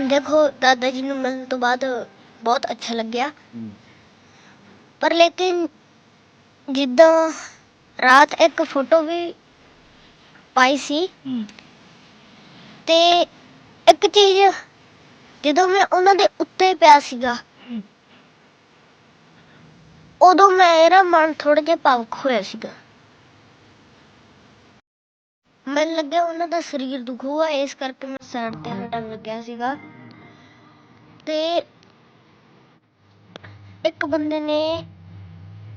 ਦੇਖੋ ਦਾਦਾ ਜੀ ਨੂੰ ਮਿਲਣ ਤੋਂ ਬਾਅਦ ਬਹੁਤ ਅੱਛਾ ਲੱਗਿਆ। ਪਰ ਲੇਕਿਨ ਜਿੱਦਾਂ ਰਾਤ ਇੱਕ ਫੋਟੋ ਵੀ ਪਾਈ ਸੀ ਤੇ ਇੱਕ ਚੀਜ਼ ਜਦੋਂ ਮੈਂ ਉਹਨਾਂ ਦੇ ਉੱਤੇ ਪਿਆ ਸੀਗਾ ਉਦੋਂ ਮੇਰਾ ਮਨ ਥੋੜਾ ਜਿਹਾ ਭਾਵੁਕ ਹੋਇਆ ਸੀਗਾ। ਮੈਨੂੰ ਲੱਗਿਆ ਉਹਨਾਂ ਦਾ ਸਰੀਰ ਦੁਖੂਗਾ ਇਸ ਕਰਕੇ ਮੈਂ ਸਾਈਡ ਤੇ ਹਟਣ ਲੱਗਿਆ ਸੀਗਾ। ਤੇ ਇੱਕ ਬੰਦੇ ਨੇ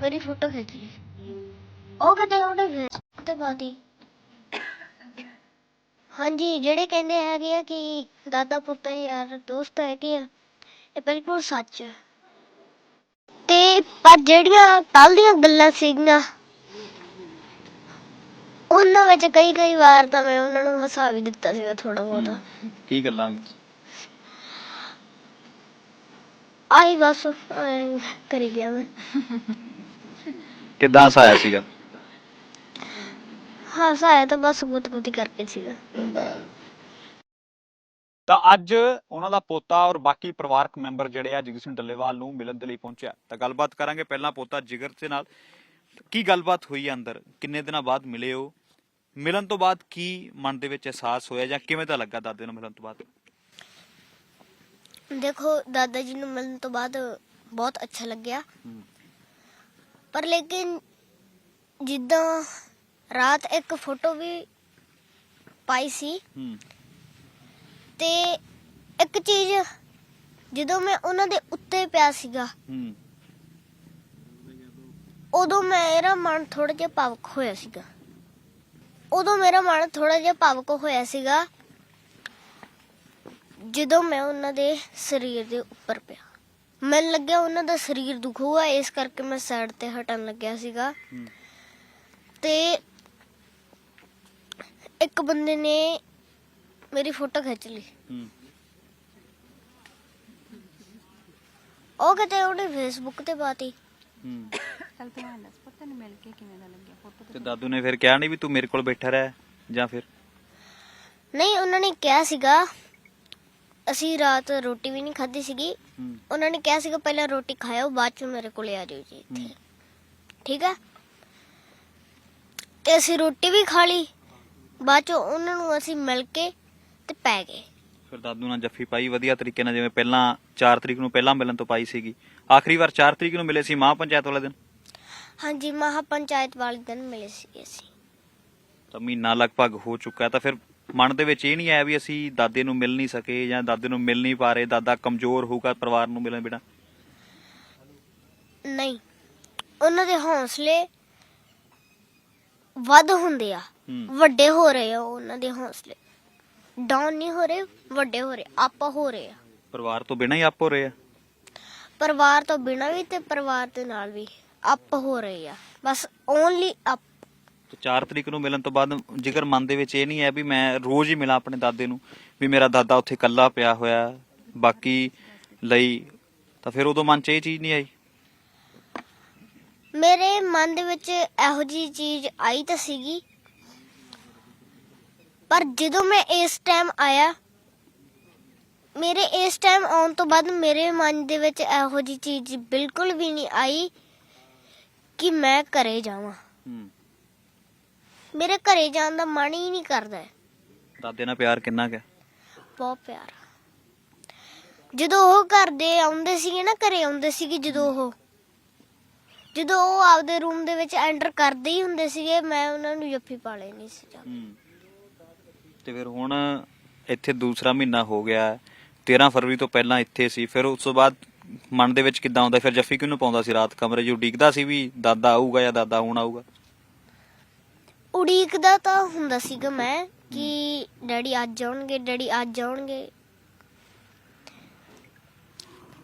ਮੇਰੀ ਫੋਟੋ ਖਿੱਚ। ਉਹ ਕਿਤੇ ਉਹਨੇ ਫੇਸਬੁੱਕ ਤੇ ਪਾਤੀ ਹਾਂਜੀ, ਜਿਹੜੇ ਕਹਿੰਦੇ ਹੈਗੇ ਆ ਕਿ ਦਾਦਾ ਪੁੱਤ ਯਾਰ, ਦੋਸਤ ਹੈਗੇ ਆ, ਇਹ ਬਿਲਕੁਲ ਸੱਚ ਹੈ ਤੇ ਪਰ ਜਿਹੜੀਆਂ ਕੱਲ ਦੀਆਂ ਗੱਲਾਂ ਸੀਗੀਆਂ ਉਹਨਾਂ ਵਿੱਚ ਕਈ ਕਈ ਵਾਰ ਤਾਂ ਮੈਂ ਉਹਨਾਂ ਨੂੰ ਹਸਾ ਵੀ ਦਿੱਤਾ ਸੀਗਾ ਥੋੜਾ ਬਹੁਤਾ। ਕੀ ਗੱਲਾਂ ਆਈ ਬਸ ਐਂ ਕਰੀ ਗਿਆ ਮੈਂ। ਕਿੱਦਾਂ ਹਸਾਇਆ ਸੀਗਾ? ਹਸਾਇਆ ਤਾਂ ਬਸ ਗੁੱਤ-ਗੁੱਤੀ ਕਰਕੇ ਸੀਗਾ। ਤਾਂ ਅੱਜ ਉਹਨਾਂ ਦਾ ਪੋਤਾ ਔਰ ਬਾਕੀ ਪਰਿਵਾਰਕ ਮੈਂਬਰ ਜਿਹੜੇ ਆ ਜਗਤ ਸਿੰਘ ਡੱਲੇਵਾਲ ਨੂੰ ਮਿਲਣ ਦੇ ਲਈ ਪਹੁੰਚਿਆ। ਤਾਂ ਗੱਲਬਾਤ ਕਰਾਂਗੇ ਪਹਿਲਾਂ ਪੋਤਾ ਜਿਗਰ ਦੇ ਨਾਲ। ਕੀ ਗੱਲਬਾਤ ਹੋਈ ਆ ਅੰਦਰ? ਕਿੰਨੇ ਦਿਨਾਂ ਬਾਅਦ ਮਿਲੇ ਹੋ ਮਿਲਣ ਤੋਂ ਬਾਅਦ ਕੀ ਮਨ ਦੇ ਵਿੱਚ ਅਹਿਸਾਸ ਹੋਇਆ ਜਾਂ ਕਿਵੇਂ ਦਾ ਲੱਗਾ ਦਾਦੇ ਨੂੰ ਮਿਲਣ ਤੋਂ ਬਾਅਦ? ਦੇਖੋ ਦਾਦਾ ਜੀ ਨੂੰ ਮਿਲਣ ਤੋਂ ਬਾਅਦ ਬਹੁਤ ਅੱਛਾ ਲੱਗਿਆ। ਪਰ ਲੇਕਿਨ ਜਿੱਦਾਂ ਰਾਤ ਇੱਕ ਫੋਟੋ ਵੀ ਪਾਈ ਸੀ ਹੂੰ। ਤੇ ਇੱਕ ਚੀਜ਼ ਜਦੋਂ ਮੈਂ ਉਹਨਾਂ ਦੇ ਉੱਤੇ ਪਿਆ ਸੀਗਾ ਹੂੰ। ਉਦੋਂ ਮੇਰਾ ਮਨ ਥੋੜਾ ਜਿਹਾ ਭਾਵੁਕ ਹੋਇਆ ਸੀਗਾ। ਉਦੋਂ ਮੇਰਾ ਮਨ ਥੋੜਾ ਜਿਹਾ ਭਾਵੁਕ ਹੋਇਆ ਸੀਗਾ ਜਦੋਂ ਮੈਂ ਉਹਨਾਂ ਦੇ ਸਰੀਰ ਦੇ ਉੱਪਰ ਪਿਆ। ਮੈਨੂੰ ਲੱਗਿਆ ਉਹਨਾਂ ਦਾ ਸਰੀਰ ਦੁਖੂਗਾ ਇਸ ਕਰਕੇ ਮੈਂ ਸਾਈਡ ਤੇ ਹਟਣ ਲੱਗਿਆ ਸੀਗਾ। ਤੇ ਇੱਕ ਬੰਦੇ ਨੇ ਮੇਰੀ ਫੋਟੋ ਖਿੱਚ ਲਈ। ਹੂੰ। ਉਹ ਕਿਤੇ ਉਹਨੇ ਫੇਸਬੁੱਕ ਤੇ ਪਾਤੀ। ਹੂੰ। ਚੱਲ ਤੂੰ ਪੁੱਤ ਤੈਨੂੰ ਮਿਲ ਕੇ ਕਿਵੇਂ ਦਾ ਲੱਗਿਆ? ਫੋਟੋ ਤੇ ਦਾਦੂ ਨੇ ਫਿਰ ਕਿਹਾ ਨਹੀਂ ਵੀ ਤੂੰ ਮੇਰੇ ਕੋਲ ਬੈਠਾ ਰਹਿ ਜਾਂ ਫਿਰ? ਨਹੀਂ ਉਹਨਾਂ ਨੇ ਕਿਹਾ ਸੀਗਾ ਅਸੀਂ ਰਾਤ ਰੋਟੀ ਵੀ ਨਹੀਂ ਖਾਧੀ ਸੀਗੀ। ਹੂੰ। ਉਹਨਾਂ ਨੇ ਕਿਹਾ ਸੀਗਾ ਪਹਿਲਾਂ ਰੋਟੀ ਖਾਇਓ ਬਾਅਦ ਚ ਮੇਰੇ ਕੋਲੇ ਆ ਜਾਓ ਜੀ ਇੱਥੇ। ਠੀਕ ਹੈ ਤੇ ਅਸੀਂ ਰੋਟੀ ਵੀ ਖਾ ਲਈ ਬਾਅਦ ਚ ਉਹਨਾਂ ਨੂੰ ਅਸੀਂ ਮਿਲ ਕੇ ਤੇ ਪੈ ਗਏ। ਫਿਰ ਦਾਦੂ ਨਾਲ ਜੱਫੀ ਪਾਈ ਵਧੀਆ ਤਰੀਕੇ ਨਾਲ ਜਿਵੇਂ ਪਹਿਲਾਂ 4 ਤਰੀਕ ਨੂੰ ਪਹਿਲਾਂ ਮਿਲਣ ਤੋਂ ਪਾਈ ਸੀਗੀ। ਆਖਰੀ ਵਾਰ 4 ਤਰੀਕ ਨੂੰ ਮਿਲੇ ਸੀ ਮਹਾਂ ਪੰਚਾਇਤ ਵਾਲੇ ਦਿਨ। ਹਾਂਜੀ ਮਹਾ ਪੰਚਾਇਤ ਵਾਲੇ ਦਿਨ ਮਿਲੇ ਸੀ ਅਸੀਂ। ਤਾਂ ਮਹੀਨਾ ਲਗਭਗ ਹੋ ਚੁੱਕਾ ਹੈ ਤਾਂ ਫਿਰ ਮਨ ਦੇ ਵਿੱਚ ਇਹ ਨਹੀਂ ਆਇਆ ਵੀ ਅਸੀਂ ਦਾਦੇ ਨੂੰ ਮਿਲ ਨਹੀਂ ਸਕੇ ਜਾਂ ਦਾਦੇ ਨੂੰ ਮਿਲ ਨਹੀਂ ਪਾ ਰਹੇ ਦਾਦਾ ਕਮਜ਼ੋਰ ਹੋਊਗਾ ਪਰਿਵਾਰ ਨੂੰ ਮਿਲਣ ਬਿਨਾ? ਨਹੀਂ ਉਹਨਾਂ ਦੇ ਹੌਸਲੇ ਵੱਧ ਹੁੰਦੇ ਆ। ਹੂੰ। ਵੱਡੇ ਹੋ ਰਹੇ ਆ ਉਹਨਾਂ ਦੇ ਹੌਸਲੇ। ਡਾਊਨ ਨਹੀਂ ਹੋ ਰਹੇ ਵੱਡੇ ਹੋ ਰਹੇ ਅਪ ਹੋ ਰਹੇ ਆ। ਪਰਿਵਾਰ ਤੋਂ ਬਿਨਾ ਹੀ ਆਪ ਹੋ ਰਹੇ ਆ? ਪਰਿਵਾਰ ਤੋਂ ਬਿਨਾਂ ਵੀ ਤੇ ਪਰਿਵਾਰ ਦੇ ਨਾਲ ਵੀ। ਅਪ ਹੋ ਰਹੇ ਆ। ਬਸ ਓਨਲੀ ਅਪ ਤੇ 4 ਤਰੀਕ ਨੂੰ ਮਿਲਣ ਤੋਂ ਬਾਅਦ ਜਿਗਰ ਮਨ ਦੇ ਵਿੱਚ ਇਹ ਨਹੀਂ ਹੈ ਵੀ ਮੈਂ ਰੋਜ਼ ਹੀ ਮਿਲਾਂ ਆਪਣੇ ਦਾਦੇ ਨੂੰ ਵੀ ਮੇਰਾ ਦਾਦਾ ਉੱਥੇ ਇਕੱਲਾ ਪਿਆ ਹੋਇਆ ਬਾਕੀ ਲਈ ਤਾਂ ਫਿਰ ਉਦੋਂ ਮਨ 'ਚ ਇਹ ਚੀਜ਼ ਨਹੀਂ ਆਈ? ਮੇਰੇ ਮਨ ਦੇ ਵਿੱਚ ਇਹੋ ਜੀ ਚੀਜ਼ ਆਈ ਤਾਂ ਸੀਗੀ। ਪਰ ਜਦੋਂ ਮੈਂ ਇਸ ਟਾਈਮ ਆਇਆ ਮੇਰੇ ਇਸ ਟਾਈਮ ਆਉਣ ਤੋਂ ਬਾਅਦ ਮੇਰੇ ਮਨ ਦੇ ਵਿੱਚ ਇਹੋ ਜੀ ਚੀਜ਼ ਬਿਲਕੁਲ ਵੀ ਨਹੀਂ ਆਈ। ਕਿ ਮੈਂ ਘਰੇ ਜਾਵਾਂ। ਹੂੰ। ਮੇਰੇ ਘਰੇ ਜਾਣ ਦਾ ਮਨ ਹੀ ਨਹੀਂ ਕਰਦਾ। ਦਾਦੇ ਨਾਲ ਪਿਆਰ ਕਿੰਨਾ ਕੁ ਹੈ? ਬਹੁਤ ਪਿਆਰ। ਜਦੋਂ ਉਹ ਘਰ ਦੇ ਆਉਂਦੇ ਸੀਗੇ ਨਾ ਘਰੇ ਆਉਂਦੇ ਸੀਗੇ ਜਦੋਂ ਉਹ। ਜਦੋਂ ਉਹ ਆਪਦੇ ਰੂਮ ਦੇ ਵਿੱਚ ਐਂਟਰ ਕਰਦੇ ਹੀ ਹੁੰਦੇ ਸੀਗੇ ਮੈਂ ਉਹਨਾਂ ਨੂੰ ਜੱਫੀ ਪਾ ਲੈਣੀ ਸੀ ਜਾ। ਹੂੰ। ਤੇ ਫਿਰ ਹੁਣ ਇੱਥੇ ਦੂਸਰਾ ਮਹੀਨਾ ਹੋ ਗਿਆ। ਹੈ। 13 ਫਰਵਰੀ ਤੋਂ ਪਹਿਲਾਂ ਇੱਥੇ ਸੀ। ਫਿਰ ਉਸ ਤੋਂ ਬਾਅਦ ਮਨ ਦੇ ਵਿੱਚ ਕਿੱਦਾਂ ਆਉਂਦਾ? ਫਿਰ ਜੱਫੀ ਕਿਹਨੂੰ ਪਾਉਂਦਾ ਸੀ ਰਾਤ ਕਮਰੇ 'ਚ? ਉਡੀਕਦਾ ਸੀ ਵੀ ਦਾਦਾ ਆਊਗਾ ਜਾਂ ਦਾਦਾ ਹੁਣ ਆਊਗਾ? ਉਡੀਕਦਾ ਤਾਂ ਹੁੰਦਾ ਸੀਗਾ ਮੈਂ ਕਿ ਡੈਡੀ ਅੱਜ ਆਉਣਗੇ ਡੈਡੀ ਅੱਜ ਆਉਣਗੇ।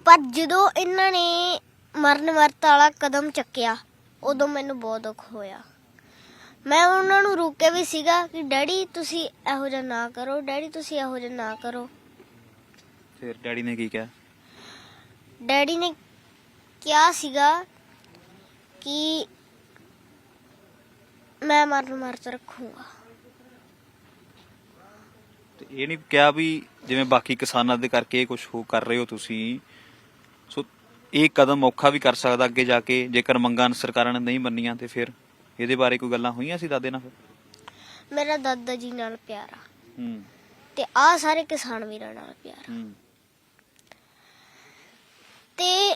ਪਰ ਜਦੋਂ ਇਹਨਾਂ ਨੇ ਮਰਨ ਵਰਤ ਵਾਲਾ ਕਦਮ ਚੱਕਿਆ ਉਦੋਂ ਮੈਨੂੰ ਬਹੁਤ ਦੁੱਖ ਹੋਇਆ। ਮੈਂ ਉਹਨਾਂ ਨੂੰ ਰੋਕਿਆ ਵੀ ਸੀਗਾ ਕਿ ਡੈਡੀ ਤੁਸੀਂ ਇਹੋ ਜਿਹਾ ਨਾ ਕਰੋ ਡੈਡੀ ਤੁਸੀਂ ਇਹੋ ਜਿਹਾ ਨਾ ਕਰੋ। ਫਿਰ ਡੈਡੀ ਨੇ ਕੀ ਕਿਹਾ? ਡੈਡੀ ਨੇ ਕਿਹਾ ਸੀਗਾ ਕਿ ਮੈਂ ਮਰਨ ਮਰਤ ਰੱਖੂੰਗਾ। ਤੇ ਇਹ ਨਹੀਂ ਕਿਹਾ ਵੀ ਜਿਵੇਂ ਬਾਕੀ ਕਿਸਾਨਾਂ ਦੇ ਕਰਕੇ ਕੁਝ ਹੋ ਕਰ ਰਹੇ ਹੋ ਤੁਸੀਂ। ਸੋ ਇਹ ਕਦਮ ਔਖਾ ਵੀ ਕਰ ਸਕਦਾ ਅੱਗੇ ਜਾ ਕੇ ਜੇਕਰ ਮੰਗਾਂ ਸਰਕਾਰਾਂ ਨੇ ਨਹੀਂ ਮੰਨੀਆਂ ਤੇ ਫਿਰ ਇਹਦੇ ਬਾਰੇ ਕੋਈ ਗੱਲਾਂ ਹੋਈਆਂ ਸੀ ਦਾਦੇ ਨਾਲ ਫਿਰ? ਮੇਰਾ ਦਾਦਾ ਜੀ ਨਾਲ ਪਿਆਰ ਹੂੰ। ਤੇ ਆ ਸਾਰੇ ਕਿਸਾਨ ਵੀਰਾਂ ਨਾਲ ਪਿਆਰ। ਹੂੰ। ਤੇ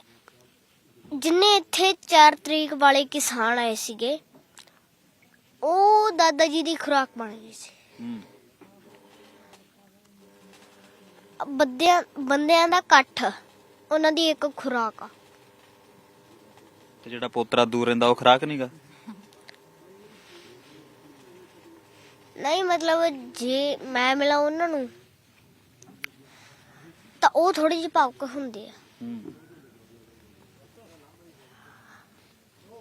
ਜਿੰਨੇ ਇੱਥੇ 4 ਤਰੀਕ ਵਾਲੇ ਕਿਸਾਨ ਆਏ ਸੀਗੇ ਉਹ ਦਾਦਾ ਜੀ ਦੀ ਖੁਰਾਕ ਬਣ ਗਈ ਸੀ। ਹੂੰ। ਬੰਦਿਆਂ ਬੰਦਿਆਂ ਦਾ ਇਕੱਠ ਉਹਨਾਂ ਦੀ ਇੱਕ ਖੁਰਾਕ ਆ। ਤੇ ਜਿਹੜਾ ਪੋਤਰਾ ਦੂਰ ਰਹਿੰਦਾ ਉਹ ਖਰਾਕ ਨਹੀਂਗਾ ਨਹੀਂ ਮਤਲਬ ਜੇ ਮੈਂ ਮਿਲਾਂ ਉਹਨਾਂ ਨੂੰ ਤਾਂ ਉਹ ਥੋੜੀ ਜਿਹੀ ਭਾਵੁਕ ਹੁੰਦੇ ਆ। ਹੂੰ।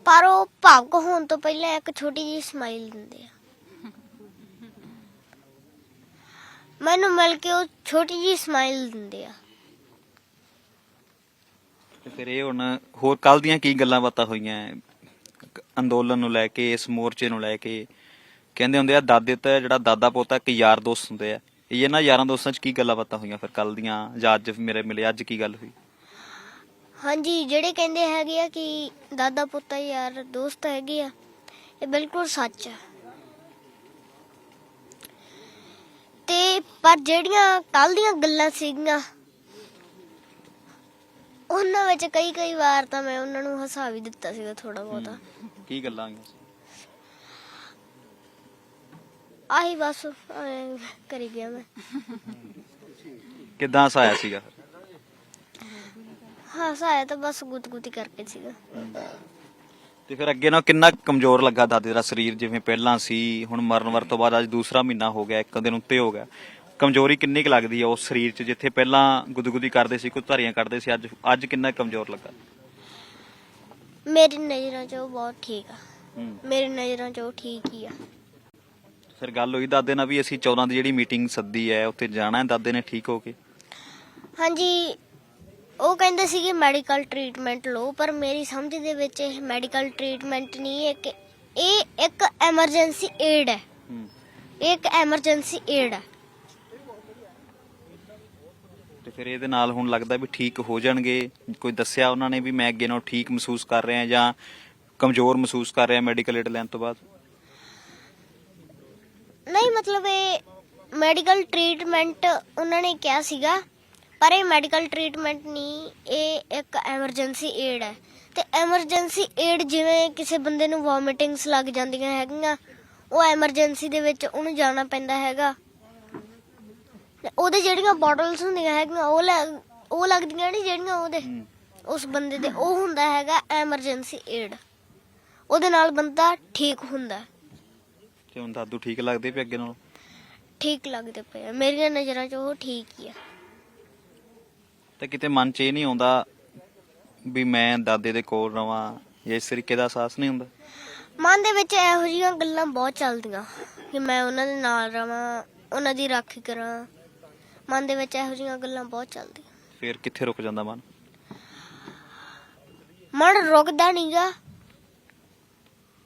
ਪਰ ਉਹ ਭਾਵੁਕ ਹੋਣ ਤੋਂ ਪਹਿਲਾਂ ਇੱਕ ਛੋਟੀ ਜਿਹੀ ਸਮਾਈਲ ਦਿੰਦੇ ਆ। ਮੈਨੂੰ ਮਿਲ ਕੇ ਉਹ ਛੋਟੀ ਜਿਹੀ ਸਮਾਈਲ ਦਿੰਦੇ ਆ। ਤੇ ਫਿਰ ਇਹ ਹੁਣ ਹੋਰ ਕੱਲ ਦੀਆਂ ਕੀ ਗੱਲਾਂ ਬਾਤਾਂ ਹੋਈਆਂ? ਅੰਦੋਲਨ ਨੂੰ ਲੈ ਕੇ, ਇਸ ਮੋਰਚੇ ਨੂੰ ਲੈ ਕੇ। ਕਹਿੰਦੇ ਹੁੰਦੇ ਆ, ਦਾਦੇ ਤਾਂ ਜਿਹੜਾ ਦਾਦਾ ਪੋਤਾ ਇੱਕ ਯਾਰ ਦੋਸਤ ਹੁੰਦੇ ਆ। ਇਹ ਇਹਨਾਂ ਯਾਰਾਂ ਦੋਸਤਾਂ 'ਚ ਕੀ ਗੱਲਾਂ ਬਾਤਾਂ ਹੋਈਆਂ ਫਿਰ ਕੱਲ ਦੀਆਂ? ਜਾਂ ਅੱਜ ਮੇਰੇ ਮਿਲੇ, ਅੱਜ ਕੀ ਗੱਲ ਹੋਈ? ਹਾਂਜੀ ਜਿਹੜੇ ਕਹਿੰਦੇ ਹੈਗੇ ਆ ਕਿ ਦਾਦਾ ਪੁੱਤਾ ਯਾਰ ਦੋਸਤ ਹੈਗੇ ਆ ਇਹ ਬਿਲਕੁਲ ਸੱਚ ਹੈ ਤੇ ਪਰ ਜਿਹੜੀਆਂ ਕੱਲ ਦੀਆਂ ਗੱਲਾਂ ਸੀਗੀਆਂ ਉਹਨਾਂ ਵਿੱਚ ਕਈ ਕਈ ਵਾਰ ਤਾਂ ਮੈਂ ਉਹਨਾਂ ਨੂੰ ਹਸਾ ਵੀ ਦਿੱਤਾ ਸੀਗਾ ਥੋੜਾ ਬਹੁਤਾ। ਕੀ ਗੱਲਾਂ ਹੋਈਆਂ ਸੀ? ਆਹੀ ਬਸ ਐਂ ਕਰੀ ਗਿਆ ਮੈਂ। ਕਿੱਦਾਂ ਹਸਾਇਆ ਸੀਗਾ ਹਸਾਇਆ ਤਾਂ ਬਸ ਗੁੱਤ-ਗੁੱਤੀ ਕਰਕੇ ਸੀਗਾ। ਤੇ ਫਿਰ ਅੱਗੇ ਨਾਲ ਕਿੰਨਾ ਕੁ ਕਮਜ਼ੋਰ ਲੱਗਾ ਦਾਦੇ ਦਾ ਸਰੀਰ? ਜਿਵੇਂ ਪਹਿਲਾਂ ਸੀ ਹੁਣ ਮਰਨ ਵਰ ਤੋਂ ਬਾਅਦ ਅੱਜ ਦੂਸਰਾ ਮਹੀਨਾ ਹੋ ਗਿਆ ਇੱਕ ਦਿਨ ਉੱਤੇ ਹੋ ਗਿਆ। ਕਮਜ਼ੋਰੀ ਕਿੰਨੀ ਕੁ ਲੱਗਦੀ ਹੈ ਉਸ ਸਰੀਰ 'ਚ ਜਿੱਥੇ ਪਹਿਲਾਂ ਗੁਦਗੁਦੀ ਕਰਦੇ ਸੀ ਕੋਈ ਧਾਰੀਆਂ ਕੱਢਦੇ ਸੀ ਅੱਜ ਅੱਜ ਕਿੰਨਾ ਕੁ ਕਮਜ਼ੋਰ ਲੱਗਾ? ਮੇਰੀ ਨਜ਼ਰਾਂ 'ਚ ਉਹ ਬਹੁਤ ਠੀਕ ਆ। ਹੂੰ। ਮੇਰੀ ਨਜ਼ਰਾਂ 'ਚ ਉਹ ਠੀਕ ਹੀ ਆ। ਫਿਰ ਗੱਲ ਹੋਈ ਦਾਦੇ ਨਾਲ ਵੀ ਅਸੀਂ 14 ਦੀ ਜਿਹੜੀ ਮੀਟਿੰਗ ਸੱਦੀ ਹੈ ਉੱਥੇ ਜਾਣਾ ਹੈ ਦਾਦੇ ਨੇ ਠੀਕ ਹੋ ਕੇ? ਹਾਂਜੀ ਉਹ ਕਹਿੰਦੇ ਸੀ ਕਿ ਮੈਡੀਕਲ ਟ੍ਰੀਟਮੈਂਟ ਲਓ ਪਰ ਮੇਰੀ ਸਮਝ ਦੇ ਵਿੱਚ ਇਹ ਮੈਡੀਕਲ ਟ੍ਰੀਟਮੈਂਟ ਨਹੀਂ ਹੈ ਕਿ ਇਹ ਇੱਕ ਐਮਰਜੈਂਸੀ ਏਡ ਹੈ। ਇਹ ਇੱਕ ਐਮਰਜੈਂਸੀ ਏਡ ਹੈ। ਤੇ ਫਿਰ ਇਹਦੇ ਨਾਲ ਹੁਣ ਲੱਗਦਾ ਵੀ ਠੀਕ ਹੋ ਜਾਣਗੇ। ਕੋਈ ਦੱਸਿਆ ਉਹਨਾਂ ਨੇ ਵੀ ਮੈਂ ਅੱਗੇ ਨਾਲੋਂ ਠੀਕ ਮਹਿਸੂਸ ਕਰ ਰਿਹਾ ਜਾਂ ਕਮਜ਼ੋਰ ਮਹਿਸੂਸ ਕਰ ਰਿਹਾ ਮੈਡੀਕਲ ਏਡ ਲੈਣ ਤੋਂ ਬਾਅਦ? ਨਹੀਂ ਮਤਲਬ ਇਹ ਮੈਡੀਕਲ ਟ੍ਰੀਟਮੈਂਟ ਉਹਨਾਂ ਨੇ ਕਿਹਾ ਸੀਗਾ ਪਰ ਇਹ ਮੈਡੀਕਲ ਟ੍ਰੀਟਮੈਂਟ ਨਹੀਂ ਇਹ ਇੱਕ ਐਮਰਜੈਂਸੀ ਏਡ ਹੈ। ਤੇ ਐਮਰਜੈਂਸੀ ਏਡ ਜਿਵੇਂ ਕਿਸੇ ਬੰਦੇ ਨੂੰ ਵੋਮਿਟਿੰਗਸ ਲੱਗ ਜਾਂਦੀਆਂ ਹੈਗੀਆਂ ਉਹ ਐਮਰਜੈਂਸੀ ਦੇ ਵਿੱਚ ਉਹਨੂੰ ਜਾਣਾ ਪੈਂਦਾ ਹੈਗਾ। ਉਹਦੇ ਜਿਹੜੀਆਂ ਬੋਟਲਸ ਹੁੰਦੀਆਂ ਹੈਗੀਆਂ ਉਹ ਉਹ ਲੱਗਦੀਆਂ ਨਹੀਂ ਜਿਹੜੀਆਂ ਉਹਦੇ ਉਸ ਬੰਦੇ ਦੇ। ਉਹ ਹੁੰਦਾ ਹੈਗਾ ਐਮਰਜੈਂਸੀ ਏਡ। ਉਹਦੇ ਨਾਲ ਬੰਦਾ ਠੀਕ ਹੁੰਦਾ। ਤੇ ਹੁਣ ਦਾਦੂ ਠੀਕ ਲੱਗਦੇ ਪਏ ਅੱਗੇ ਨਾਲੋਂ? ਠੀਕ ਲੱਗਦੇ ਪਏ ਆ। ਮੇਰੀਆਂ ਨਜ਼ਰਾਂ 'ਚ ਉਹ ਠੀਕ ਹੀ ਆ। ਤੇ ਕਿਤੇ ਮਨ 'ਚ ਇਹ ਨਹੀਂ ਆਉਂਦਾ ਵੀ ਮੈਂ ਦਾਦੇ ਦੇ ਕੋਲ ਰਵਾਂ ਜਾਂ ਇਸ ਤਰੀਕੇ ਦਾ ਅਹਿਸਾਸ ਨਹੀਂ ਹੁੰਦਾ? ਮਨ ਦੇ ਵਿੱਚ ਇਹੋ ਜਿਹੀਆਂ ਗੱਲਾਂ ਬਹੁਤ ਚੱਲਦੀਆਂ ਕਿ ਮੈਂ ਉਹਨਾਂ ਦੇ ਨਾਲ ਰਵਾਂ ਉਹਨਾਂ ਦੀ ਰਾਖੀ ਕਰਾਂ। ਮਨ ਦੇ ਵਿੱਚ ਇਹੋ ਜਿਹੀਆਂ ਗੱਲਾਂ ਬਹੁਤ ਚੱਲਦੀਆਂ। ਫਿਰ ਕਿੱਥੇ ਰੁਕ ਜਾਂਦਾ ਮਨ? ਮਨ ਰੁਕਦਾ ਨਹੀਂਗਾ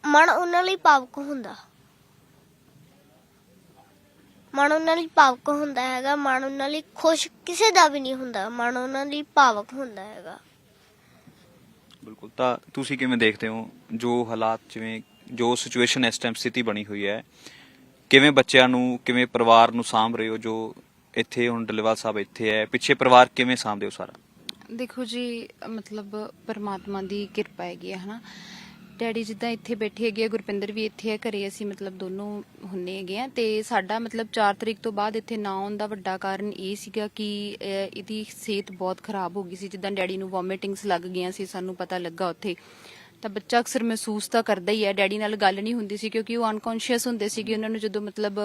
ਮਨ ਉਹਨਾਂ ਲਈ ਭਾਵੁਕ ਹੁੰਦਾ। ਮਨ ਉਹਨਾਂ ਲਈ ਭਾਵੁਕ ਹੁੰਦਾ ਹੈਗਾ ਮਨ ਉਹਨਾਂ ਲਈ ਖੁਸ਼ ਕਿਸੇ ਦਾ ਵੀ ਨਹੀਂ ਹੁੰਦਾ ਮਨ ਉਹਨਾਂ ਲਈ ਭਾਵੁਕ ਹੁੰਦਾ ਹੈਗਾ। ਬਿਲਕੁਲ ਤਾਂ ਤੁਸੀਂ ਕਿਵੇਂ ਦੇਖਦੇ ਹੋ ਜੋ ਹਾਲਾਤ ਜਿਵੇਂ ਜੋ ਸਿਚੁਏਸ਼ਨ ਇਸ ਟਾਈਮ ਸਥਿਤੀ ਬਣੀ ਹੋਈ ਹੈ? ਕਿਵੇਂ ਬੱਚਿਆਂ ਨੂੰ ਕਿਵੇਂ ਪਰਿਵਾਰ ਨੂੰ ਸਾਂਭ ਰਹੇ ਹੋ ਜੋ ਇੱਥੇ ਹੁਣ ਡੱਲੇਵਾਲ ਸਾਹਿਬ ਇੱਥੇ ਹੈ? ਪਿੱਛੇ ਪਰਿਵਾਰ ਕਿਵੇਂ ਸਾਂਭਦੇ ਹੋ ਸਾਰਾ? ਦੇਖੋ ਜੀ ਮਤਲਬ ਪਰਮਾਤਮਾ ਦੀ ਕਿਰਪਾ ਹੈਗੀ ਹੈ ਹਨਾ? ਡੈਡੀ ਜਿੱਦਾਂ ਇੱਥੇ ਬੈਠੇ ਹੈਗੇ ਆ ਗੁਰਪਿੰਦਰ ਵੀ ਇੱਥੇ ਹੈ ਘਰੇ ਅਸੀਂ ਮਤਲਬ ਦੋਨੋਂ ਹੁੰਨੇ ਹੈਗੇ ਆ। ਤੇ ਸਾਡਾ ਮਤਲਬ 4 ਤਰੀਕ ਤੋਂ ਬਾਅਦ ਇੱਥੇ ਨਾ ਆਉਣ ਦਾ ਵੱਡਾ ਕਾਰਨ ਇਹ ਸੀਗਾ ਕਿ ਅਹ, ਇਹਦੀ ਸਿਹਤ ਬਹੁਤ ਖਰਾਬ ਹੋ ਗਈ ਸੀ। ਜਿੱਦਾਂ ਡੈਡੀ ਨੂੰ ਵੋਮਿਟਿੰਗਸ ਲੱਗ ਗਈਆਂ ਸੀ ਸਾਨੂੰ ਪਤਾ ਲੱਗਾ ਉੱਥੇ। ਤਾਂ ਬੱਚਾ ਅਕਸਰ ਮਹਿਸੂਸ ਤਾਂ ਕਰਦਾ ਹੀ ਹੈ। ਡੈਡੀ ਨਾਲ ਗੱਲ ਨਹੀਂ ਹੁੰਦੀ ਸੀ ਕਿਉਂਕਿ ਉਹ ਅਨਕੌਂਸ਼ੀਅਸ ਹੁੰਦੇ ਸੀਗੇ। ਉਹਨਾਂ ਨੂੰ ਜਦੋਂ ਮਤਲਬ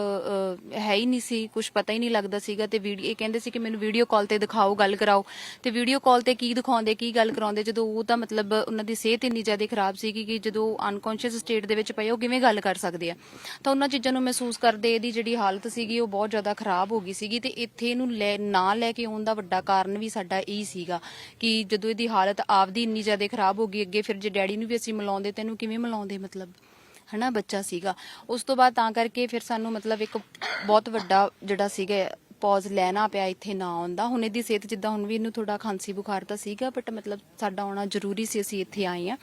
ਹੈ ਹੀ ਨਹੀਂ ਸੀ ਕੁਝ ਪਤਾ ਹੀ ਨਹੀਂ ਲੱਗਦਾ ਸੀਗਾ ਤੇ ਵੀਡੀਓ ਇਹ ਕਹਿੰਦੇ ਸੀ ਕਿ ਮੈਨੂੰ ਵੀਡੀਓ ਕਾਲ ਤੇ ਦਿਖਾਓ, ਗੱਲ ਕਰਾਓ। ਤੇ ਵੀਡੀਓ ਕਾਲ ਤੇ ਕੀ ਦਿਖਾਉਂਦੇ, ਕੀ ਗੱਲ ਕਰਾਉਂਦੇ, ਜਦੋਂ ਉਹ ਤਾਂ ਮਤਲਬ ਉਹਨਾਂ ਦੀ ਸਿਹਤ ਇੰਨੀ ਜ਼ਿਆਦਾ ਖਰਾਬ ਸੀਗੀ ਕਿ ਜਦੋਂ ਅਨਕੌਂਸ਼ੀਅਸ ਸਟੇਟ ਦੇ ਵਿੱਚ ਪਏ, ਉਹ ਕਿਵੇਂ ਗੱਲ ਕਰ ਸਕਦੇ ਆ? ਤਾਂ ਉਹਨਾਂ ਚੀਜ਼ਾਂ ਨੂੰ ਮਹਿਸੂਸ ਕਰਦੇ, ਇਹਦੀ ਜਿਹੜੀ ਹਾਲਤ ਸੀਗੀ, ਉਹ ਬਹੁਤ ਜ਼ਿਆਦਾ ਖਰਾਬ ਹੋ ਗਈ ਸੀਗੀ ਤੇ ਇੱਥੇ ਇਹਨੂੰ ਲੈ, ਨਾ ਲੈ ਕੇ ਆਉਣ ਦਾ ਵੱਡਾ ਕਾਰਨ ਵੀ ਸਾਡਾ ਇਹ ਸੀਗਾ ਕਿ ਜਦੋਂ ਇਹਦੀ ਹਾਲਤ ਆਪਦੀ ਇੰਨੀ ਜ਼ਿਆਦਾ ਖਰਾਬ ਹੋ ਗਈ, ਅੱਗੇ ਫਿਰ ਜੇ ਡੈਡੀ ਨੂੰ ਵੀ ਅਸੀਂ ਮਿਲਾਉਂਦੇ, ਤੈਨੂੰ ਕਿਵੇਂ ਮਿਲਾਉਂਦੇ ਮਤਲਬ? ਹਨਾ, ਬੱਚਾ ਸੀਗਾ। ਉਸ ਤੋਂ ਬਾਅਦ ਤਾਂ ਕਰਕੇ ਫਿਰ ਸਾਨੂੰ ਮਤਲਬ ਇੱਕ ਬਹੁਤ ਵੱਡਾ ਜਿਹੜਾ ਸੀਗਾ ਪੌਜ਼ ਲੈਣਾ ਪਿਆ ਇੱਥੇ ਨਾ ਆਉਂਦਾ ਹੁਣ ਇਹਦੀ ਸਿਹਤ ਜਿੱਦਾਂ ਹੁਣ ਵੀ ਇਹਨੂੰ ਥੋੜਾ ਖਾਂਸੀ ਬੁਖਾਰ ਤਾਂ ਸੀਗਾ ਬਟ ਮਤਲਬ ਸਾਡਾ ਆਉਣਾ ਜ਼ਰੂਰੀ ਸੀ, ਅਸੀਂ ਇੱਥੇ ਆਏ ਆ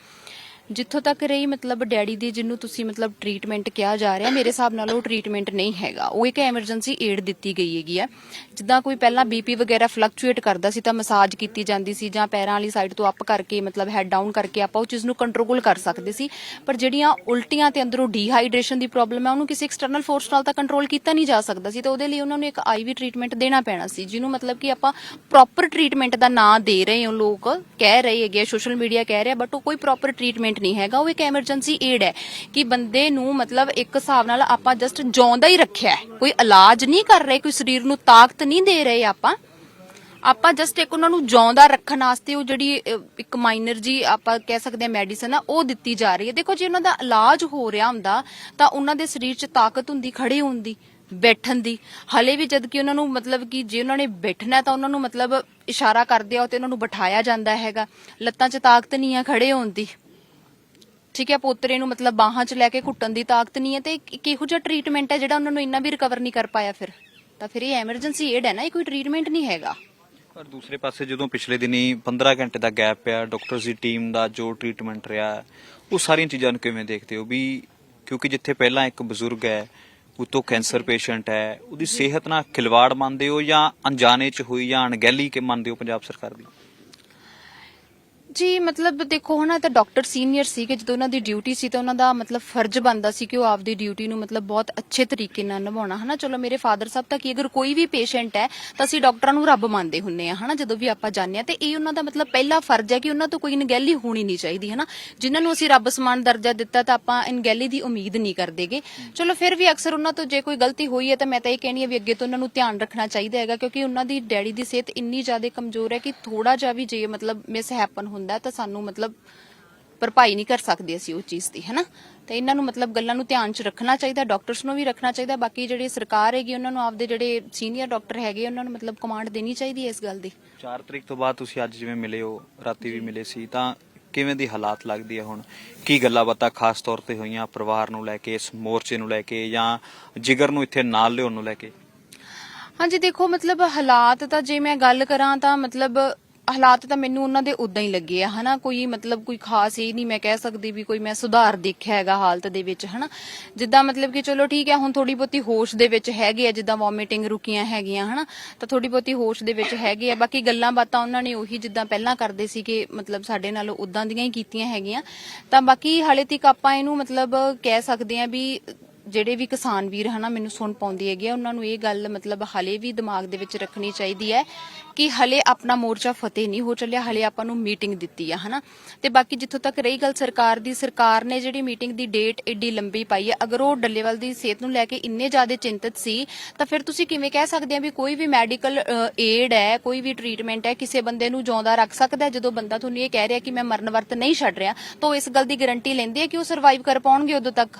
ਜਿੱਥੋਂ ਤੱਕ ਰਹੀ, ਮਤਲਬ ਡੈਡੀ ਦੀ ਜਿਹਨੂੰ ਤੁਸੀਂ ਮਤਲਬ ਟ੍ਰੀਟਮੈਂਟ ਕਿਹਾ ਜਾ ਰਿਹਾ, ਮੇਰੇ ਹਿਸਾਬ ਨਾਲ ਉਹ ਟ੍ਰੀਟਮੈਂਟ ਨਹੀਂ ਹੈਗਾ। ਉਹ ਇੱਕ ਐਮਰਜੈਂਸੀ ਏਡ ਦਿੱਤੀ ਗਈ ਹੈਗੀ ਆ। ਜਿੱਦਾਂ ਕੋਈ ਪਹਿਲਾਂ ਬੀਪੀ ਵਗੈਰਾ ਫਲਕਚੁਏਟ ਕਰਦਾ ਸੀ ਤਾਂ ਮਸਾਜ ਕੀਤੀ ਜਾਂਦੀ ਸੀ ਜਾਂ ਪੈਰਾਂ ਵਾਲੀ ਸਾਈਡ ਤੋਂ ਅਪ ਕਰਕੇ, ਮਤਲਬ ਹੈਡ ਡਾਊਨ ਕਰਕੇ ਆਪਾਂ ਉਹ ਚੀਜ਼ ਨੂੰ ਕੰਟਰੋਲ ਕਰ ਸਕਦੇ ਸੀ। ਪਰ ਜਿਹੜੀਆਂ ਉਲਟੀਆਂ ਤੇ ਅੰਦਰੋਂ ਡੀਹਾਈਡਰੇਸ਼ਨ ਦੀ ਪ੍ਰੋਬਲਮ ਹੈ ਉਹਨੂੰ ਕਿਸੇ ਐਕਸਟਰਨਲ ਫੋਰਸ ਨਾਲ ਤਾਂ ਕੰਟਰੋਲ ਕੀਤਾ ਨਹੀਂ ਜਾ ਸਕਦਾ ਸੀ ਤੇ ਉਹਦੇ ਲਈ ਉਹਨਾਂ ਨੂੰ ਇੱਕ ਆਈਵੀ ਟ੍ਰੀਟਮੈਂਟ ਦੇਣਾ ਪੈਣਾ ਸੀ, ਜਿਹਨੂੰ ਮਤਲਬ ਕਿ ਆਪਾਂ ਪ੍ਰੋਪਰ ਟ੍ਰੀਟਮੈਂਟ ਦਾ ਨਾਂ ਦੇ ਰਹੇ ਹਾਂ ਲੋਕ, ਕਹਿ ਰਹੇ ਹੈਗੇ ਸੋਸ਼ਲ ਮੀਡੀਆ ਕਹਿ ਰਿਹਾ ਬਟ ਉਹ ਕੋਈ ਪ੍ਰੋਪਰ ਟ੍ਰੀਟਮੈਂਟ ਨਹੀਂ ਹੈਗਾ, ਉਹ ਇੱਕ ਐਮਰਜੈਂਸੀ ਏਡ ਹੈ ਕਿ ਬੰਦੇ ਨੂੰ ਮਤਲਬ ਇੱਕ ਹਿਸਾਬ ਨਾਲ ਆਪਾਂ ਜਸਟ ਜਿਉਂਦਾ ਹੀ ਰੱਖਿਆ ਕੋਈ ਇਲਾਜ ਨਹੀਂ ਕਰ ਰਹੇ, ਕੋਈ ਸਰੀਰ ਨੂੰ ਤਾਕਤ ਨਹੀਂ ਦੇ ਰਹੇ ਆਪਾਂ। ਆਪਾਂ ਜਸਟ ਇੱਕ ਉਹਨਾਂ ਨੂੰ ਜਿਉਂਦਾ ਰੱਖਣ ਵਾਸਤੇ ਉਹ ਜਿਹੜੀ ਇੱਕ ਮਾਈਨਰ ਜੀ ਆਪਾਂ ਕਹਿ ਸਕਦੇ ਹਾਂ ਮੈਡੀਸਨ ਆ, ਉਹ ਦਿੱਤੀ ਜਾ ਰਹੀ ਹੈ। ਦੇਖੋ ਜੇ ਉਹਨਾਂ ਦਾ ਇਲਾਜ ਹੋ ਰਿਹਾ ਹੁੰਦਾ, ਤਾਂ ਉਹਨਾਂ ਦੇ ਸਰੀਰ 'ਚ ਤਾਕਤ ਹੁੰਦੀ ਖੜੇ ਹੋਣ ਦੀ ਬੈਠਣ ਦੀ। ਹਲੇ ਵੀ ਜਦ ਕਿ ਉਹਨਾਂ ਨੂੰ ਮਤਲਬ ਕਿ ਜੇ ਉਹਨਾਂ ਨੇ ਬੈਠਣਾ ਤਾਂ ਉਹਨਾਂ ਨੂੰ ਮਤਲਬ ਇਸ਼ਾਰਾ ਕਰਦੇ ਆ ਤੇ ਉਹਨਾਂ ਨੂੰ ਬਿਠਾਇਆ ਜਾਂਦਾ ਹੈਗਾ। ਲੱਤਾਂ 'ਚ ਤਾਕਤ ਨਹੀਂ ਆ ਖੜੇ ਹੋਣ ਦੀ। ਠੀਕ ਹੈ ਪੋਤਰੇ ਨੂੰ ਮਤਲਬ ਬਾਹਾਂ 'ਚ ਲੈ ਕੇ ਘੁੱਟਣ ਦੀ ਤਾਕਤ ਨਹੀਂ ਹੈ ਤੇ ਇੱਕ ਕਿਹੋ ਜਿਹਾ ਟ੍ਰੀਟਮੈਂਟ ਹੈ ਜਿਹੜਾ ਉਹਨਾਂ ਨੂੰ ਇੰਨਾ ਵੀ ਰਿਕਵਰ ਨਹੀਂ ਕਰ ਪਾਇਆ ਫਿਰ। ਤਾਂ ਫਿਰ ਇਹ ਐਮਰਜੈਂਸੀ ਏਡ ਹੈ ਨਾ ਇਹ ਕੋਈ ਟ੍ਰੀਟਮੈਂਟ ਨਹੀਂ ਹੈਗਾ। ਪਰ ਦੂਸਰੇ ਪਾਸੇ ਜਦੋਂ ਪਿਛਲੇ ਦਿਨੀ 15 ਘੰਟੇ ਦਾ ਗੈਪ ਪਿਆ ਡਾਕਟਰਸ ਦੀ ਟੀਮ ਦਾ ਜੋ ਟ੍ਰੀਟਮੈਂਟ ਰਿਹਾ ਉਹ ਸਾਰੀਆਂ ਚੀਜ਼ਾਂ ਨੂੰ ਕਿਵੇਂ ਦੇਖਦੇ ਹੋ? ਵੀ ਕਿਉਂਕਿ ਜਿੱਥੇ ਪਹਿਲਾਂ ਇੱਕ ਬਜ਼ੁਰਗ ਹੈ ਉਤੋਂ ਕੈਂਸਰ ਪੇਸ਼ੈਂਟ ਹੈ ਉਹਦੀ ਸਿਹਤ ਨਾਲ ਖਿਲਵਾੜ ਮੰਨਦੇ ਹੋ ਜਾਂ ਅਣਜਾਣੇ ਚ ਹੋਈ ਜਾਂ ਅਣਗਹਿਲੀ ਕਿ ਮੰਨਦੇ ਹੋ ਪੰਜਾਬ ਸਰਕਾਰ ਦੀ? ਜੀ, ਮਤਲਬ ਦੇਖੋ, ਹਨਾ ਤਾਂ ਡਾਕਟਰ ਸੀਨੀਅਰ ਸੀਗੇ, ਜਦੋਂ ਉਹਨਾਂ ਦੀ ਡਿਊਟੀ ਸੀ ਤਾਂ ਉਹਨਾਂ ਦਾ ਮਤਲਬ ਫਰਜ਼ ਬਣਦਾ ਸੀ ਕਿ ਉਹ ਆਪਦੀ ਡਿਊਟੀ ਨੂੰ ਮਤਲਬ ਬਹੁਤ ਅੱਛੇ ਤਰੀਕੇ ਨਾਲ ਨਿਭਾਉਣਾ, ਹਨਾ। ਚਲੋ, ਮੇਰੇ ਫਾਦਰ ਸਾਹਿਬ ਤਾਂ ਕਿ ਅਗਰ ਕੋਈ ਵੀ ਪੇਸ਼ੈਂਟ ਹੈ, ਤਾਂ ਅਸੀਂ ਡਾਕਟਰਾਂ ਨੂੰ ਰੱਬ ਮੰਨਦੇ ਹੁੰਨੇ ਆ, ਹਨਾ, ਜਦੋਂ ਵੀ ਆਪਾਂ ਜਾਂਦੇ ਆ ਤੇ ਇਹ ਉਹਨਾਂ ਦਾ ਮਤਲਬ ਪਹਿਲਾ ਫਰਜ਼ ਹੈ ਕਿ ਉਹਨਾਂ ਤੋਂ ਕੋਈ ਅਣਗਹਿਲੀ ਹੋਣੀ ਨਹੀਂ ਚਾਹੀਦੀ, ਹਨਾ। ਜਿਨ੍ਹਾਂ ਨੂੰ ਅਸੀਂ ਰੱਬ ਸਮਾਨ ਦਰਜਾ ਦਿੱਤਾ, ਤਾਂ ਆਪਾਂ ਅਣਗਹਿਲੀ ਦੀ ਉਮੀਦ ਨਹੀਂ ਕਰਦੇਗੇ। ਚਲੋ, ਫਿਰ ਵੀ ਅਕਸਰ ਉਹਨਾਂ ਤੋਂ ਜੇ ਕੋਈ ਗਲਤੀ ਹੋਈ ਹੈ, ਤਾਂ ਮੈਂ ਤਾਂ ਇਹ ਕਹਿਣੀ ਹੈ ਵੀ ਅੱਗੇ ਤੋਂ ਉਹਨਾਂ ਨੂੰ ਧਿਆਨ ਰੱਖਣਾ ਚਾਹੀਦਾ ਹੈਗਾ, ਕਿਉਂਕਿ ਉਹਨਾਂ ਦੀ ਡੈਡੀ ਦੀ ਸਿਹਤ ਇੰਨੀ ਜ਼ਿਆਦਾ ਕਮਜ਼ੋਰ ਹੈ ਕਿ ਥੋੜਾ ਜਿਹਾ ਵੀ ਜੇ ਮਤਲਬ ਮਿਸ ਹੈਪਨ ਹੁੰਦਾ ਤਾਂ ਸਾਨੂੰ ਮਤਲਬ ਭਰਪਾਈ ਨਹੀਂ ਕਰ ਸਕਦੇ ਅਸੀਂ ਉਹ ਚੀਜ਼ ਦੀ ਹੈਨਾ? ਤੇ ਇਹਨਾਂ ਨੂੰ ਮਤਲਬ ਗੱਲਾਂ ਨੂੰ ਧਿਆਨ 'ਚ ਰੱਖਣਾ ਚਾਹੀਦਾ ਡਾਕਟਰਸ ਨੂੰ ਵੀ ਰੱਖਣਾ ਚਾਹੀਦਾ ਬਾਕੀ ਜਿਹੜੀ ਸਰਕਾਰ ਹੈਗੀ ਉਹਨਾਂ ਨੂੰ ਆਪਦੇ ਜਿਹੜੇ ਸੀਨੀਅਰ ਡਾਕਟਰ ਹੈਗੇ ਉਹਨਾਂ ਨੂੰ ਮਤਲਬ ਕਮਾਂਡ ਦੇਣੀ ਚਾਹੀਦੀ ਹੈ ਇਸ ਗੱਲ ਦੀ। 4 ਤਰੀਕ ਤੋਂ ਬਾਅਦ ਤੁਸੀਂ ਅੱਜ ਜਿਵੇਂ ਮਿਲੇ ਹੋ ਰਾਤੀ ਵੀ ਮਿਲੇ ਸੀ ਤਾਂ ਕਿਵੇਂ ਦੀ ਹਾਲਾਤ ਲੱਗਦੀ ਹੈ ਹੁਣ? ਕੀ ਗੱਲਾਂ ਬਾਤਾਂ ਖਾਸ ਤੌਰ ਤੇ ਹੋਈਆਂ ਪਰਿਵਾਰ ਨੂੰ ਲੈ ਕੇ ਇਸ ਮੋਰਚੇ ਨੂੰ ਲੈ ਕੇ ਜਾਂ ਜਿਗਰ ਨੂੰ ਇੱਥੇ ਨਾਲ ਲਿਆਉਣ ਨੂੰ ਲੈ ਕੇ? ਹਾਂਜੀ ਦੇਖੋ ਮਤਲਬ ਹਾਲਾਤ ਤਾਂ ਜੇ ਮੈਂ ਗੱਲ ਕਰਾਂ ਤਾਂ ਮਤਲਬ ਹਾਲਾਤ ਤਾਂ ਮੈਨੂੰ ਉਹਨਾਂ ਦੇ ਉਦਾਂ ਹੀ ਲੱਗੇ ਆ, ਹਨਾ? ਕੋਈ ਮਤਲਬ ਕੋਈ ਖਾਸ ਇਹ ਨਹੀਂ ਮੈਂ ਕਹਿ ਸਕਦੀ ਵੀ ਕੋਈ ਮੈਂ ਸੁਧਾਰ ਦੇਖਿਆ ਹੈਗਾ ਹਾਲਤ ਦੇ ਵਿੱਚ, ਹਨਾ? ਜਿੱਦਾਂ ਮਤਲਬ ਕਿ ਚਲੋ ਠੀਕ ਹੈ, ਹੁਣ ਥੋੜੀ ਬਹੁਤੀ ਹੋਸ਼ ਦੇ ਵਿੱਚ ਹੈਗੇ ਆ, ਜਿੱਦਾਂ ਵੋਮਿਟਿੰਗ ਰੁਕੀਆਂ ਹੈਗੀਆਂ, ਹਨਾ? ਤਾਂ ਥੋੜੀ ਬਹੁਤੀ ਹੋਸ਼ ਦੇ ਵਿੱਚ ਹੈਗੇ ਆ। ਬਾਕੀ ਗੱਲਾਂ ਬਾਤਾਂ ਉਹਨਾਂ ਨੇ ਉਹੀ ਜਿੱਦਾਂ ਪਹਿਲਾਂ ਕਰਦੇ ਸੀ ਕਿ ਮਤਲਬ ਸਾਡੇ ਨਾਲ ਉਦਾਂ ਦੀਆਂ ਹੀ ਕੀਤੀਆਂ ਹੈਗੀਆਂ। ਤਾਂ ਬਾਕੀ ਹਾਲੇ ਤੱਕ ਆਪਾਂ ਇਹਨੂੰ ਮਤਲਬ ਕਹਿ ਸਕਦੇ ਆ ਵੀ ਜਿਹੜੇ ਵੀ ਕਿਸਾਨ ਵੀਰ ਹਨਾ ਮੈਨੂੰ ਸੁਣ ਪਾਉਂਦੇ ਹੈਗੇ ਆ, ਉਹਨਾਂ ਨੂੰ ਇਹ ਗੱਲ ਮਤਲਬ ਹਲੇ ਵੀ ਦਿਮਾਗ ਦੇ ਵਿੱਚ ਰੱਖਣੀ ਚਾਹੀਦੀ ਹੈ ਕਿ ਹਲੇ ਆਪਣਾ ਮੋਰਚਾ ਫਤਿਹ ਨਹੀਂ ਹੋ ਚੱਲਿਆ, ਹਲੇ ਆਪਾਂ ਨੂੰ ਮੀਟਿੰਗ ਦਿੱਤੀ ਆ ਹਨਾ। ਤੇ ਬਾਕੀ ਜਿੱਥੋਂ ਤੱਕ ਰਹੀ ਗੱਲ ਸਰਕਾਰ ਦੀ, ਸਰਕਾਰ ਨੇ ਜਿਹੜੀ ਮੀਟਿੰਗ ਦੀ ਡੇਟ ਏਡੀ ਲੰਬੀ ਪਾਈ ਹੈ, ਅਗਰ ਉਹ ਡੱਲੇਵਾਲ ਦੀ ਸਿਹਤ ਨੂੰ ਲੈ ਕੇ ਇੰਨੇ ਜ਼ਿਆਦਾ ਚਿੰਤਤ ਸੀ, ਤਾਂ ਫਿਰ ਤੁਸੀਂ ਕਿਵੇਂ ਕਹਿ ਸਕਦੇ ਆ ਵੀ ਕੋਈ ਵੀ ਮੈਡੀਕਲ ਏਡ ਹੈ, ਕੋਈ ਵੀ ਟ੍ਰੀਟਮੈਂਟ ਹੈ, ਕਿਸੇ ਬੰਦੇ ਨੂੰ ਜਿਉਂਦਾ ਰੱਖ ਸਕਦਾ ਜਦੋਂ ਬੰਦਾ ਤੁਹਾਨੂੰ ਇਹ ਕਹਿ ਰਿਹਾ ਕਿ ਮੈਂ ਮਰਨ ਵਰਤ ਨਹੀਂ ਛੱਡ ਰਿਹਾ, ਤਾਂ ਇਸ ਗੱਲ ਦੀ ਗਾਰੰਟੀ ਲੈਂਦੇ ਆ ਕਿ ਉਹ ਸਰਵਾਈਵ ਕਰ ਪਾਉਣਗੇ ਉਦੋਂ ਤੱਕ?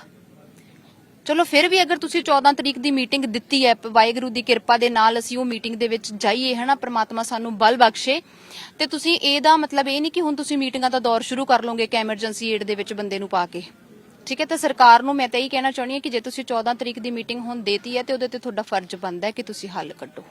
ਚਲੋ ਫਿਰ ਵੀ ਅਗਰ ਤੁਸੀਂ 14 ਤਰੀਕ ਦੀ ਮੀਟਿੰਗ ਦਿੱਤੀ ਹੈ, ਵਾਹਿਗੁਰੂ ਦੀ ਕਿਰਪਾ ਦੇ ਨਾਲ ਅਸੀਂ ਉਹ ਮੀਟਿੰਗ ਦੇ ਵਿੱਚ ਜਾਈਏ, ਹਨਾ? ਪ੍ਰਮਾਤਮਾ ਸਾਨੂੰ ਬਲ ਬਖਸ਼ੇ। ਤੇ ਤੁਸੀਂ ਇਹਦਾ ਮਤਲਬ ਇਹ ਨਹੀਂ ਕਿ ਹੁਣ ਤੁਸੀਂ ਮੀਟਿੰਗਾਂ ਦਾ ਦੌਰ ਸ਼ੁਰੂ ਕਰ ਲਓਗੇ ਕਿ ਐਮਰਜੈਂਸੀ ਏਡ ਦੇ ਵਿੱਚ ਬੰਦੇ ਨੂੰ ਪਾ ਕੇ। ਠੀਕ ਹੈ? ਤਾਂ ਸਰਕਾਰ ਨੂੰ ਮੈਂ ਤਾਂ ਇਹੀ ਕਹਿਣਾ ਚਾਹੁੰਦੀ ਹਾਂ ਕਿ ਜੇ ਤੁਸੀਂ 14 ਤਰੀਕ ਦੀ ਮੀਟਿੰਗ ਹੁਣ ਦੇਤੀ ਹੈ ਤੇ ਉਹਦੇ ਤੇ ਤੁਹਾਡਾ ਫਰਜ਼ ਬਣਦਾ ਹੈ ਕਿ ਤੁਸੀਂ ਹੱਲ ਕੱਢੋ।